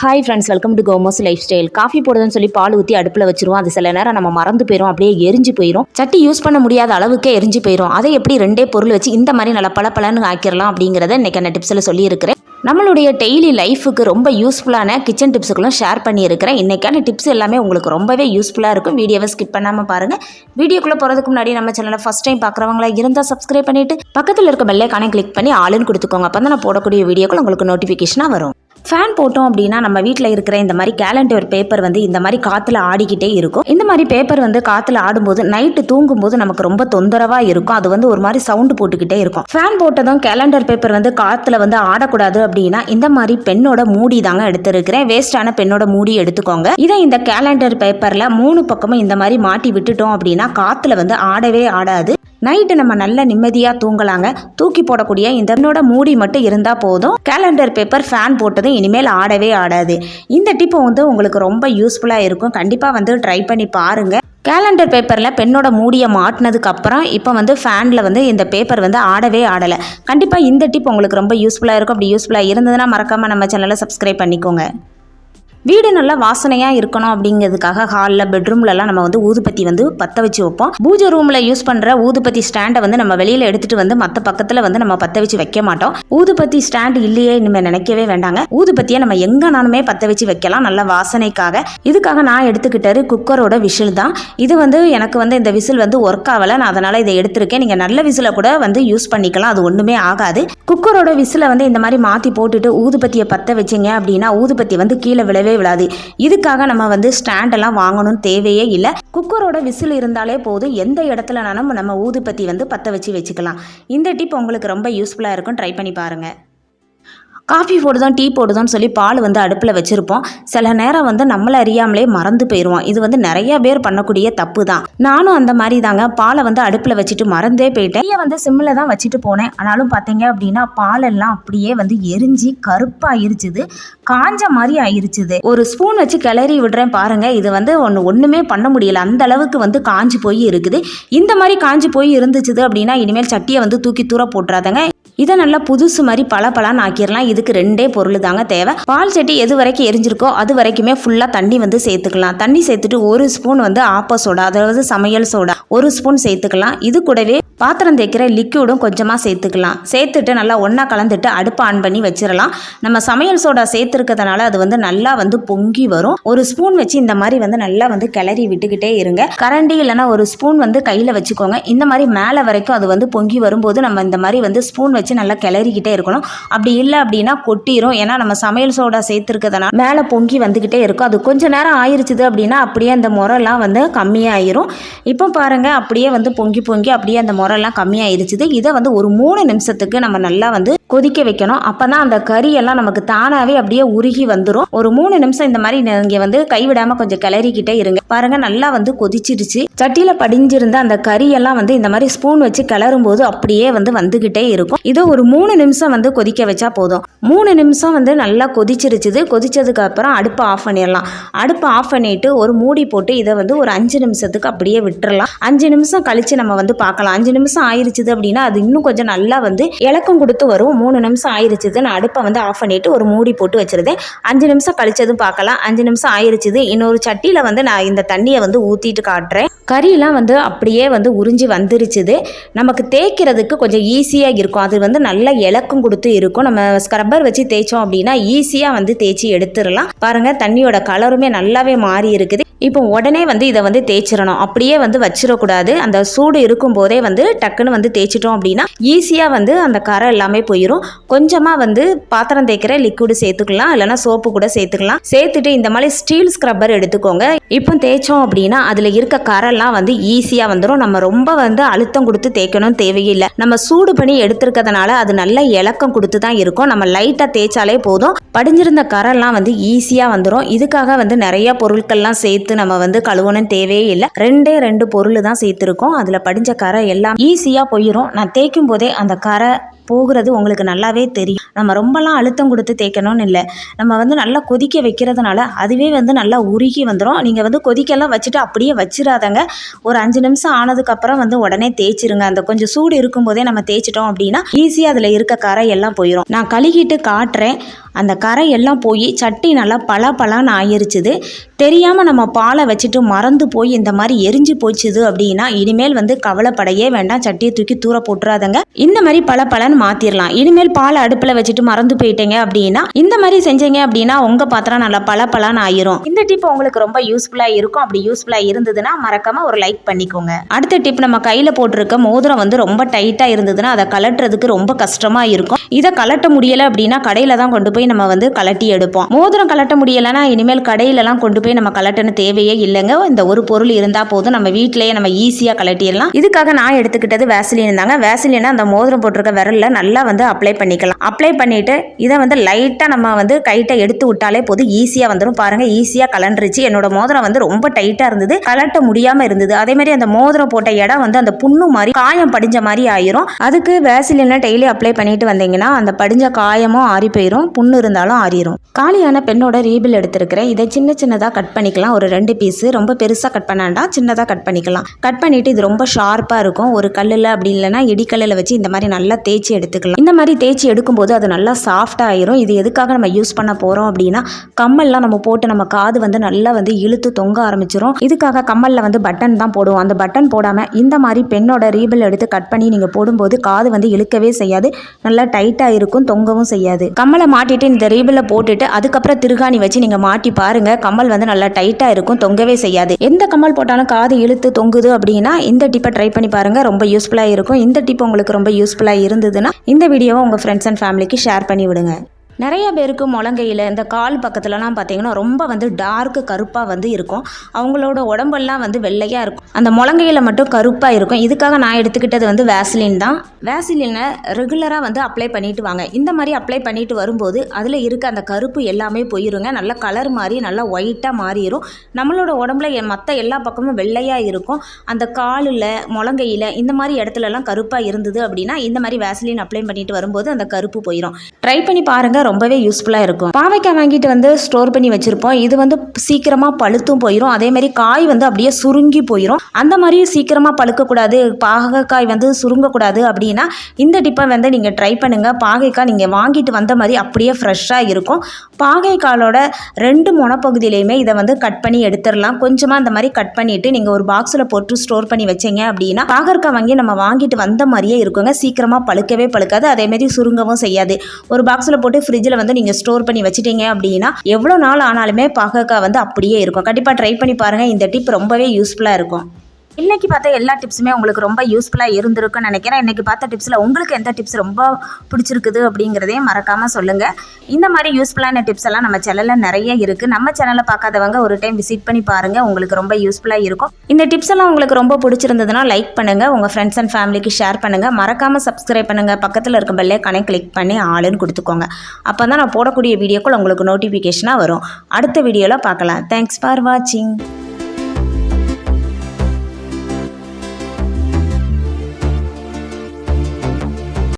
Hi friends welcome to கோமோஸ் life style coffee போடுதுன்னு சொல்லி பால் ஊற்றி அடுப்பில் வச்சிருவோம். அது சில நேரம் நம்ம மறந்து போயிடும் அப்படியே எரிஞ்சு போயிடும் சட்டி யூஸ் பண்ண முடியாத அளவுக்கே எரிஞ்சு போயிடும் அதை எப்படி ரெண்டே பொருள் வச்சு இந்த மாதிரி நல்லா பளபளன்னு ஆக்கிடலாம் அப்படிங்கிறத இன்னைக்கு நான் டிப்ஸில் சொல்லியிருக்கிறேன். நம்மளுடைய டெய்லி லைஃபுக்கு ரொம்ப யூஸ்ஃபுல்லான கிச்சன் டிப்ஸுகளும் ஷேர் பண்ணியிருக்கிறேன். இன்றைக்கான டிப்ஸ் எல்லாமே உங்களுக்கு ரொம்பவே யூஸ்ஃபுல்லாக இருக்கும். வீடியோவை ஸ்கிப் பண்ணாமல் பாருங்கள் வீடியோக்குள்ளே போகிறதுக்கு முன்னாடி நம்ம சேனலை ஃபஸ்ட் டைம் பார்க்குறவங்களா இருந்தால் சப்ஸ்கிரைப் பண்ணிவிட்டு பக்கத்தில் இருக்க பெல்லைக்கானே கிளிக் பண்ணி ஆளுன்னு கொடுத்துக்கோங்க. அப்போ தான் நான் போடக்கூடிய வீடியோக்கள் உங்களுக்கு நோட்டிஃபிகேஷனாக வரும். ஃபேன் போட்டோம் அப்படின்னா நம்ம வீட்டில் இருக்கிற இந்த மாதிரி கேலண்டர் பேப்பர் வந்து இந்த மாதிரி காற்றுல ஆடிக்கிட்டே இருக்கும். இந்த மாதிரி பேப்பர் வந்து காற்றுல ஆடும்போது நைட்டு தூங்கும்போது நமக்கு ரொம்ப தொந்தரவாக இருக்கும். அது வந்து ஒரு மாதிரி சவுண்டு போட்டுக்கிட்டே இருக்கும். ஃபேன் போட்டதும் கேலண்டர் பேப்பர் வந்து காற்றுல வந்து ஆடக்கூடாது அப்படின்னா இந்த மாதிரி பெண்ணோட மூடி தாங்க எடுத்துருக்கிறேன். வேஸ்டான பெண்ணோட மூடி எடுத்துக்கோங்க. இதை இந்த கேலண்டர் பேப்பரில் மூணு பக்கமும் இந்த மாதிரி மாட்டி விட்டுட்டோம் அப்படின்னா காற்றுல வந்து ஆடவே ஆடாது. நைட்டு நம்ம நல்ல நிம்மதியாக தூங்கலாங்க. தூக்கி போடக்கூடிய இந்த பெண்ணோட மூடி மட்டும் இருந்தால் போதும். கேலண்டர் பேப்பர் ஃபேன் போட்டதும் இனிமேல் ஆடவே ஆடாது. இந்த டிப்பு வந்து உங்களுக்கு ரொம்ப யூஸ்ஃபுல்லாக இருக்கும். கண்டிப்பாக வந்து ட்ரை பண்ணி பாருங்கள் கேலண்டர் பேப்பரில் பெண்ணோட மூடியை மாட்டினதுக்கப்புறம் இப்போ வந்து ஃபேனில் வந்து இந்த பேப்பர் வந்து ஆடவே ஆடலை. கண்டிப்பாக இந்த டிப் உங்களுக்கு ரொம்ப யூஸ்ஃபுல்லாக இருக்கும். அப்படி யூஸ்ஃபுல்லாக இருந்ததுன்னா மறக்காமல் நம்ம சேனலை சப்ஸ்கிரைப் பண்ணிக்கோங்க. வீடு நல்லா வாசனையாக இருக்கணும் அப்படிங்கிறதுக்காக ஹாலில் பெட்ரூம்லலாம் நம்ம வந்து ஊதுபத்தி வந்து பற்ற வச்சு வைப்போம். பூஜை ரூமில் யூஸ் பண்ணுற ஊதுபத்தி ஸ்டாண்டை வந்து நம்ம வெளியில் எடுத்துகிட்டு வந்து மற்ற பக்கத்தில் வந்து நம்ம பற்ற வச்சு வைக்க மாட்டோம். ஊதுபத்தி ஸ்டாண்ட் இல்லையே இனிமேல் நினைக்கவே வேண்டாங்க. ஊதுபத்தியை நம்ம எங்கேனாலுமே பற்ற வச்சு வைக்கலாம் நல்ல வாசனைக்காக. இதுக்காக நான் எடுத்துக்கிட்டது குக்கரோட விசில் தான். இது வந்து எனக்கு வந்து இந்த விசில் வந்து ஒர்க் ஆகலை. நான் அதனால் இதை எடுத்திருக்கேன். நீங்கள் நல்ல விசிலை கூட வந்து யூஸ் பண்ணிக்கலாம். அது ஒன்றுமே ஆகாது. குக்கரோட விசிலை வந்து இந்த மாதிரி மாற்றி போட்டுட்டு ஊதுபத்தியை பற்ற வச்சிங்க அப்படின்னா ஊதுபத்தி வந்து கீழே விழவே விழாது. இதுக்காக நம்ம வந்து ஸ்டாண்டெல்லாம் வாங்கணும்னு தேவையே இல்லை. குக்கரோட விசில் இருந்தாலே போதும். எந்த இடத்துலனாலும் நம்ம ஊதுபத்தி வந்து பற்ற வச்சு வச்சுக்கலாம். இந்த டிப் உங்களுக்கு ரொம்ப யூஸ்ஃபுல்லாக இருக்கும். ட்ரை பண்ணி பாருங்கள் காஃபி போடுதோம் டீ போடுதோம்னு சொல்லி பால் வந்து அடுப்பில் வச்சுருப்போம். சில நேரம் வந்து நம்மளை அறியாமலே மறந்து போயிடுவோம் இது வந்து நிறைய பேர் பண்ணக்கூடிய தப்பு தான் நானும் அந்த மாதிரி தாங்க பாலை வந்து அடுப்பில் வச்சுட்டு மறந்தே போயிட்டேன். டீயை வந்து சிம்மில் தான் வச்சுட்டு போனேன். ஆனாலும் பார்த்தீங்க அப்படின்னா பாலெல்லாம் அப்படியே வந்து எரிஞ்சு கருப்பாயிருச்சுது. காஞ்ச மாதிரி ஆயிருச்சுது. ஒரு ஸ்பூன் வச்சு கிளறி விடுறேன் பாருங்க. இது வந்து ஒன்று ஒன்றுமே பண்ண முடியல. அந்த அளவுக்கு வந்து காஞ்சு போய் இருக்குது. இந்த மாதிரி காஞ்சி போய் இருந்துச்சுது அப்படின்னா இனிமேல் சட்டியை வந்து தூக்கி தூர போட்டுறாதங்க. இதை நல்லா புதுசு மாதிரி பல பலான்னு ஆக்கிடலாம். இதுக்கு ரெண்டே பொருள் தாங்க தேவை. பால் சட்டி எது வரைக்கும் எரிஞ்சிருக்கோ அது வரைக்குமே ஃபுல்லாக தண்ணி வந்து சேர்த்துக்கலாம். தண்ணி சேர்த்துட்டு ஒரு ஸ்பூன் வந்து ஆப்ப சோடா அதாவது சமையல் சோடா ஒரு ஸ்பூன் சேர்த்துக்கலாம். இது கூடவே பாத்திரம் தேய்க்கிற லிக்யூடும் கொஞ்சமாக சேர்த்துக்கலாம். சேர்த்துட்டு நல்லா ஒன்றா கலந்துட்டு அடுப்பை ஆன் பண்ணி வச்சிடலாம். நம்ம சமையல் சோடா சேர்த்துருக்கிறதுனால அது வந்து நல்லா வந்து பொங்கி வரும். ஒரு ஸ்பூன் வச்சு இந்த மாதிரி வந்து நல்லா வந்து கிளறி விட்டுக்கிட்டே இருங்க. கரண்டி இல்லைன்னா ஒரு ஸ்பூன் வந்து கையில் வச்சுக்கோங்க. இந்த மாதிரி மேலே வரைக்கும் அது வந்து பொங்கி வரும்போது நம்ம இந்த மாதிரி வந்து ஸ்பூன் வச்சு நல்லா கிளறிக்கிட்டே இருக்கணும். அப்படி இல்லை அப்படின்னா கொட்டிடும் ஏன்னா நம்ம சமையல் சோடா சேர்த்துருக்கிறதுனால மேலே பொங்கி வந்துக்கிட்டே இருக்கும். அது கொஞ்ச நேரம் ஆயிருச்சுது அப்படின்னா அப்படியே அந்த முறைலாம் வந்து கம்மியாயிரும். இப்போ பாருங்கள் அப்படியே வந்து பொங்கி பொங்கி அப்படியே அந்த முறைலாம் கம்மியாயிருச்சுது. இதை வந்து ஒரு மூணு நிமிஷத்துக்கு நம்ம நல்லா வந்து கொதிக்க வைக்கணும். அப்போ தான் அந்த கறியெல்லாம் நமக்கு தானாகவே அப்படியே உருகி வந்துடும் ஒரு மூணு நிமிஷம் இந்த மாதிரி நீங்கள் வந்து கைவிடாமல் கொஞ்சம் கிளறிக்கிட்டே இருங்க. பாருங்கள் நல்லா வந்து கொதிச்சிருச்சு. சட்டியில் படிஞ்சிருந்த அந்த கறியெல்லாம் வந்து இந்த மாதிரி ஸ்பூன் வச்சு கிளறும் போது அப்படியே வந்து வந்துக்கிட்டே இருக்கும். இது ஒரு மூணு நிமிஷம் வந்து கொதிக்க வச்சா போதும். மூணு நிமிஷம் வந்து நல்லா கொதிச்சிருச்சுது. கொதிச்சதுக்கு அப்புறம் அடுப்பை ஆஃப் பண்ணிடலாம். அடுப்பை ஆஃப் பண்ணிட்டு ஒரு மூடி போட்டு இதை வந்து ஒரு அஞ்சு நிமிஷத்துக்கு அப்படியே விட்டுறலாம். அஞ்சு நிமிஷம் கழிச்சு நம்ம வந்து பார்க்கலாம். அஞ்சு நிமிஷம் ஆயிருச்சுது அப்படின்னா அது இன்னும் கொஞ்சம் நல்லா வந்து இலக்கம் கொடுத்து வரும். மூணு நிமிஷம் ஆயிருச்சுது. நான் அடுப்பை வந்து ஆஃப் பண்ணிட்டு ஒரு மூடி போட்டு வச்சிருந்தேன். அஞ்சு நிமிஷம் கழிச்சதும் பார்க்கலாம். அஞ்சு நிமிஷம் ஆயிருச்சுது. இன்னொரு சட்டியில் வந்து நான் இந்த தண்ணியை வந்து ஊற்றிட்டு காட்டுறேன். கறியெல்லாம் வந்து அப்படியே வந்து உறிஞ்சி வந்துருச்சுது. நமக்கு தேய்க்கிறதுக்கு கொஞ்சம் ஈஸியாக இருக்கும். அது வந்து வந்து நல்ல இலக்கம் கொடுத்து இருக்கும். நம்ம ஸ்க்ரப்பர் வச்சு தேய்ச்சோம் அப்படின்னா ஈஸியாக வந்து தேய்ச்சி எடுத்துடலாம். பாருங்கள் தண்ணியோட கலருமே நல்லாவே மாறி இருக்குது. இப்போ உடனே வந்து இதை வந்து தேய்ச்சிடணும். அப்படியே வந்து வச்சிடக்கூடாது. அந்த சூடு இருக்கும் போதே வந்து டக்குன்னு வந்து தேய்ச்சிட்டோம் அப்படின்னா ஈஸியாக வந்து அந்த கரை எல்லாமே போயிடும் கொஞ்சமாக வந்து பாத்திரம் தேய்க்கிற லிக்விடு சேர்த்துக்கலாம். இல்லைனா சோப்பு கூட சேர்த்துக்கலாம். சேர்த்துட்டு இந்த மாதிரி ஸ்டீல் ஸ்க்ரப்பர் எடுத்துக்கோங்க. இப்போ தேய்ச்சோம் அப்படின்னா அதில் இருக்க கரெல்லாம் வந்து ஈஸியாக வந்துடும் நம்ம ரொம்ப வந்து அழுத்தம் கொடுத்து தேய்க்கணும் தேவையில்லை. நம்ம சூடு பண்ணி எடுத்துருக்கிறதுனால அது நல்ல இலக்கம் கொடுத்து தான் இருக்கும். நம்ம லைட்டாக தேய்ச்சாலே போதும். படிஞ்சிருந்த கரெல்லாம் வந்து ஈஸியாக வந்துடும் இதுக்காக வந்து நிறைய பொருட்கள்லாம் சேர்த்து நம்ம வந்து கழுவணும்னு தேவையே இல்லை. ரெண்டே ரெண்டு பொருள் தான் சேர்த்துருக்கோம். அதில் படிஞ்ச கரை எல்லாம் ஈஸியாக போயிடும் நான் தேய்க்கும் போதே அந்த கரை போகிறது உங்களுக்கு நல்லாவே தெரியும். நம்ம ரொம்பலாம் அழுத்தம் கொடுத்து தேய்க்கணும்னு இல்லை. நம்ம வந்து நல்லா கொதிக்க வைக்கிறதுனால அதுவே வந்து நல்லா உருகி வந்துடும் நீங்கள் வந்து கொதிக்கெல்லாம் வச்சுட்டு அப்படியே வச்சிடாதங்க ஒரு அஞ்சு நிமிஷம் ஆனதுக்கப்புறம் வந்து உடனே தேய்ச்சிருங்க. அந்த கொஞ்சம் சூடு இருக்கும்போதே நம்ம தேய்ச்சிட்டோம் அப்படின்னா ஈஸியாக அதில் இருக்க கரை எல்லாம் போயிடும் நான் கழுகிட்டு காட்டுறேன். அந்த கரை எல்லாம் போய் சட்டி நல்லா பல பலான்னு ஆயிருச்சுது. தெரியாமல் நம்ம பாலை வச்சுட்டு மறந்து போய் இந்த மாதிரி எரிஞ்சு போச்சுது அப்படின்னா இனிமேல் வந்து கவலைப்படையே வேண்டாம். சட்டியை தூக்கி தூர போட்டுறாதங்க. இந்த மாதிரி பல பலன்னு மாற்றிடலாம் இனிமேல் பாலை அடுப்பில் வச்சுட்டு மறந்து போயிட்டீங்க அப்படின்னா இந்த மாதிரி செஞ்சீங்க அப்படின்னா உங்கள் பாத்திரம் நல்லா பல பலான்னு ஆயிரும். இந்த டிப் உங்களுக்கு ரொம்ப யூஸ்ஃபுல்லாக இருக்கும். அப்படி யூஸ்ஃபுல்லாக இருந்ததுன்னா மறக்காம ஒரு லைக் பண்ணிக்கோங்க. அடுத்த டிப் நம்ம கையில் போட்டிருக்க மோதிரம் வந்து ரொம்ப டைட்டாக இருந்ததுன்னா அதை கலட்டுறதுக்கு ரொம்ப கஷ்டமாக இருக்கும். இதை கலட்ட முடியலை அப்படின்னா கடையில் தான் கொண்டு போய் நம்ம வந்து கலட்டி எடுப்போம். மோதிரம் கலட்ட முடியலைன்னா இனிமேல் கடையிலலாம் கொண்டு போய் நம்ம கலட்டணும் தேவையே இல்லைங்க. இந்த ஒரு பொருள் இருந்தால் போதும். நம்ம வீட்டிலேயே நம்ம ஈஸியாக கலட்டிடலாம். இதுக்காக நான் எடுத்துக்கிட்டது வேஸ்லின் தாங்க. வேஸ்லினை அந்த மோதிரம் போட்டிருக்க விரலில் நல்லா வந்து அப்ளை பண்ணிக்கலாம். அப்ளை பண்ணிவிட்டு இதை வந்து லைட்டாக நம்ம வந்து கைட்டை எடுத்து விட்டாலே போதும். ஈஸியாக வந்துடும் பாருங்கள் ஈஸியாக கலண்டுருச்சு. என்னோட மோதிரம் வந்து ரொம்ப டைட்டாக இருந்தது. கலட்ட முடியாமல் இருந்தது. அதே மாதிரி அந்த மோதிரம் போட்ட இடம் வந்து அந்த புண்ணு மாதிரி காயம் படிஞ்ச மாதிரி ஆயிரும். அதுக்கு வேசிலினை டெய்லி அப்ளை பண்ணிட்டு வந்தீங்கன்னா அந்த படிஞ்ச காயமும் ஆறி போயிடும் புண்ணு இருந்தாலும் ஆறிடும் காலியான பெண்ணோட ரீபில் எடுத்திருக்கிறேன் இதை சின்ன சின்னதாக கட் பண்ணிக்கலாம். ஒரு ரெண்டு பீஸு ரொம்ப பெருசாக கட் பண்ண வேண்டாம். சின்னதாக கட் பண்ணிக்கலாம். கட் பண்ணிட்டு இது ரொம்ப ஷார்ப்பாக இருக்கும். ஒரு கல்லில் அப்படி இல்லைன்னா இடிக்கல்லில் வச்சு இந்த மாதிரி நல்லா தேய்ச்சி எடுத்துக்கலாம். இந்த மாதிரி தேய்ச்சி எடுக்கும்போது அது நல்லா சாஃப்டாக ஆயிரும். இது எதுக்காக நம்ம யூஸ் பண்ண போகிறோம் அப்படின்னா கம்மல்லாம் நம்ம போட்டு நம்ம காது வந்து நல்லா வந்து இழுத்து தொங்க ஆரம்பிச்சிரும். இதுக்காக கம்மலில் வந்து பட்டன் தான் போடுவோம். அந்த பட்டன் போடாமல் இந்த மாதிரி பெண்ணோட ரீபில் எடுத்து கட் பண்ணி நீங்கள் போடும்போது காது வந்து இழுக்கவே செய்யாது. நல்லா டைட்டாக இருக்கும். தொங்கவும் செய்யாது. கம்மலை மாட்டிட்டு இந்த ரீபில் போட்டுட்டு அதுக்கப்புறம் திருகாணி வச்சு நீங்கள் மாட்டி பாருங்கள் கம்மல் வந்து நல்லா டைட்டாக இருக்கும் தொங்கவே செய்யாது. எந்த கம்மல் போட்டாலும் காது இழுத்து தொங்குது அப்படின்னா இந்த டிப்பை ட்ரை பண்ணி பாருங்க ரொம்ப யூஸ்ஃபுல்லாக இருக்கும். இந்த டிப் உங்களுக்கு ரொம்ப யூஸ்ஃபுல்லாக இருந்ததுன்னா இந்த வீடியோவை உங்கள் ஃப்ரெண்ட்ஸ் அண்ட் ஃபேமிலிக்கு ஷேர் பண்ணி விடுங்க. நிறைய பேருக்கு முழங்கையில் இந்த கால் பக்கத்துலலாம் பார்த்தீங்கன்னா ரொம்ப வந்து டார்க்கு கருப்பாக வந்து இருக்கும். அவங்களோட உடம்பெல்லாம் வந்து வெள்ளையாக இருக்கும். அந்த முழங்கையில் மட்டும் கருப்பாக இருக்கும். இதுக்காக நான் எடுத்துக்கிட்டது வந்து வேஸ்லின் தான். வேஸ்லினை ரெகுலராக வந்து அப்ளை பண்ணிட்டு வாங்க. இந்த மாதிரி அப்ளை பண்ணிட்டு வரும்போது அதில் இருக்க அந்த கருப்பு எல்லாமே போயிருங்க. நல்லா கலர் மாதிரி நல்லா ஒயிட்டாக மாறிடும் நம்மளோட உடம்புல மற்ற எல்லா பக்கமும் வெள்ளையாக இருக்கும். அந்த காலில் முழங்கையில் இந்த மாதிரி இடத்துலலாம் கருப்பாக இருந்தது அப்படின்னா இந்த மாதிரி வேஸ்லின் அப்ளை பண்ணிட்டு வரும்போது அந்த கருப்பு போயிடும் ட்ரை பண்ணி பாருங்கள் ரொம்பவே யூஸ்ஃபுல்லாக இருக்கும். பாவைக்காய் வாங்கிட்டு வந்து ஸ்டோர் பண்ணி வச்சுருப்போம். இது வந்து சீக்கிரமாக பழுத்தும் போயிடும் அதே மாதிரி காய் வந்து அப்படியே சுருங்கி போயிடும் அந்த மாதிரி சீக்கிரமாக பழுக்கக்கூடாது. பாகக்காய் வந்து சுருங்கக்கூடாது அப்படின்னா இந்த டிப்பை வந்து நீங்கள் ட்ரை பண்ணுங்கள் பாகைக்காய் நீங்கள் வாங்கிட்டு வந்த மாதிரி அப்படியே ஃப்ரெஷ்ஷாக இருக்கும். பாகைக்காலோட ரெண்டு முனப்பகுதியிலையுமே இதை வந்து கட் பண்ணி எடுத்துடலாம். கொஞ்சமாக அந்த மாதிரி கட் பண்ணிவிட்டு நீங்கள் ஒரு பாக்ஸில் போட்டு ஸ்டோர் பண்ணி வச்சீங்க அப்படின்னா பாகற்காய் வாங்கி நம்ம வாங்கிட்டு வந்த மாதிரியே இருக்குங்க. சீக்கிரமாக பழுக்கவே பழுக்காது. அதேமாரி சுருங்கவும் செய்யாது. ஒரு பாக்ஸில் போட்டு ஃப்ரிட்ஜில் வந்து நீங்கள் ஸ்டோர் பண்ணி வச்சிட்டீங்க அப்படின்னா எவ்வளோ நாள் ஆனாலுமே பாகக்காய் வந்து அப்படியே இருக்கும். கண்டிப்பாக ட்ரை பண்ணி பாருங்கள் இந்த டிப் ரொம்பவே யூஸ்ஃபுல்லாக இருக்கும். இன்னைக்கு பார்த்த எல்லா டிப்ஸுமே உங்களுக்கு ரொம்ப யூஸ்ஃபுல்லாக இருந்திருக்குன்னு நினைக்கிறேன். இன்னைக்கு பார்த்த டிப்ஸில் உங்களுக்கு எந்த டிப்ஸ் ரொம்ப பிடிச்சிருக்குது அப்படிங்கிறதையும் மறக்காமல் சொல்லுங்கள் இந்த மாதிரி யூஸ்ஃபுல்லான டிப்ஸ் எல்லாம் நம்ம சேனலில் நிறைய இருக்குது நம்ம சேனலை பார்க்காதவங்க ஒரு டைம் விசிட் பண்ணி பாருங்கள் உங்களுக்கு ரொம்ப யூஸ்ஃபுல்லாக இருக்கும். இந்த டிப்ஸ் எல்லாம் உங்களுக்கு ரொம்ப பிடிச்சிருந்ததுன்னா லைக் பண்ணுங்கள் உங்கள் ஃப்ரெண்ட்ஸ் அண்ட் ஃபேமிலிக்கு ஷேர் பண்ணுங்கள் மறக்காமல் சப்ஸ்கிரைப் பண்ணுங்கள் பக்கத்தில் இருக்க பெல்லைக்கானே கிளிக் பண்ணி ஆளுன்னு கொடுத்துக்கோங்க. அப்போ தான் நான் போடக்கூடிய வீடியோக்கள் உங்களுக்கு நோட்டிஃபிகேஷனாக வரும். அடுத்த வீடியோவில் பார்க்கலாம். தேங்க்ஸ் ஃபார் வாட்சிங்